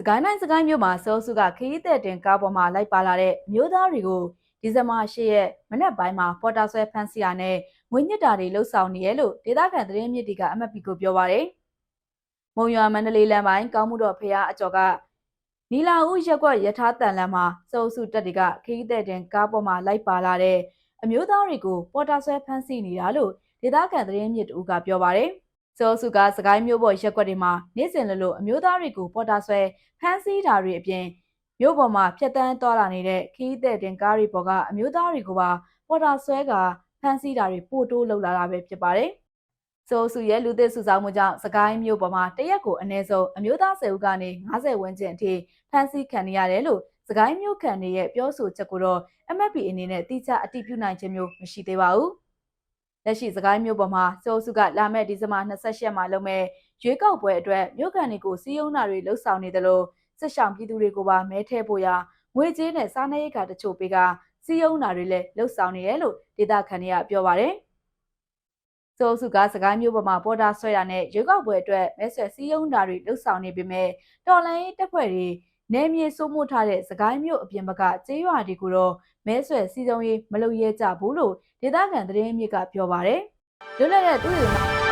စကိုင်းတိုင်းစကိုင်းမြို့မှာစောစုကခရီးသက်တင်ကားပေါ်မှာလိုက်ပါလာတဲ့မျိုးသားတွေကိုဒီဇင်ဘာ၈ရက်မနက်ပိုင်းမှာပေါ်တာဆွဲဖမ်းဆီးရနဲ့ငွေညစ်တာတွေလှုပ်ဆောင်နေရလို့ဒေသခံသတင်းမြစ်တွေကအမတ်ပီကိုပြောပါရယ်မုံရွာမန္တလေးလမ်းပိုင်းကောင်းမှုတော်ဖရားအကျော်ကနီလာဦးရက်ကွက်ယထာတန်လမ်းမှာစောစုတက်တွေကခရီးသက်တင်ကားပေါ်မှာလိုက်ပါလာတဲ့အမျိုးသားတွေကိုပေါ်တာဆွဲဖမ်းဆီးနေတာလို့ဒေသခံသတင်းမြစ်တူကပြောပါရယ် စောစုကစကိုင်းမျိုးပေါ်ရက်ကွက်တွေမှာနေ့စဉ်လိုလိုအမျိုးသားတွေကိုပေါ်တာဆွဲဖမ်းဆီးတာတွေအပြင်မြို့ပေါ်မှာဖျက်တမ်းသွားလာနေတဲ့ခီးတဲ့တင်ကားတွေပေါ်ကအမျိုးသားတွေကိုပါပေါ်တာဆွဲကဖမ်းဆီးတာတွေပိုတိုးလှုပ်လာတာပဲဖြစ်ပါတယ်။စောစုရဲ့လူသစ်စုဆောင်မှုကြောင့်စကိုင်းမြို့ပေါ်မှာတရက်ကိုအနည်းဆုံးအမျိုးသား10ဦးကနေ90ဝန်းကျင်အထိဖမ်းဆီးခံနေရတယ်လို့စကိုင်းမြို့ခံတွေရဲ့ပြောဆိုချက်ကိုတော့ MFP အနေနဲ့တိကျအတည်ပြုနိုင်ခြင်းမျိုးမရှိသေးပါဘူး။ လက်ရှိစကိုင်းမြို့ပေါ်မှာစိုးစုကလာမယ့်ဒီဇင်ဘာ28ရက်မှာလုပ်မဲ့ရွေးကောက်ပွဲအတွက်မြို့ကန်တွေကိုစီးရုံးတာတွေလှုပ်ဆောင်နေတယ်လို့စစ်ဆောင်ပြည်သူတွေကိုပါမဲထဲဖို့ရာငွေကြေးနဲ့စားနပ်ရိက္ခာတချို့ပေးကစီးရုံးတာတွေလည်းလှုပ်ဆောင်နေတယ်လို့ဒေသခံတွေကပြောပါတယ်။စိုးစုကစကိုင်းမြို့ပေါ်မှာပေါ်တာဆွဲတာနဲ့ရွေးကောက်ပွဲအတွက်မဲဆွယ်စီးရုံးတာတွေလှုပ်ဆောင်နေပေမဲ့တော်လိုင်းတပ်ဖွဲ့တွေ နယ်မြေစိုးမိုးထားတဲ့စကိုင်းမြို့အပြင်ဘက်ကကျေးရွာတွေကိုတော့မဲဆွယ်စီးရုံးရေးမလုပ်ရဲကြဘူးလို့ဒေသခံသတင်းမြစ်ကပြောပါတယ်။လွတ်လပ်တဲ့သူတွေ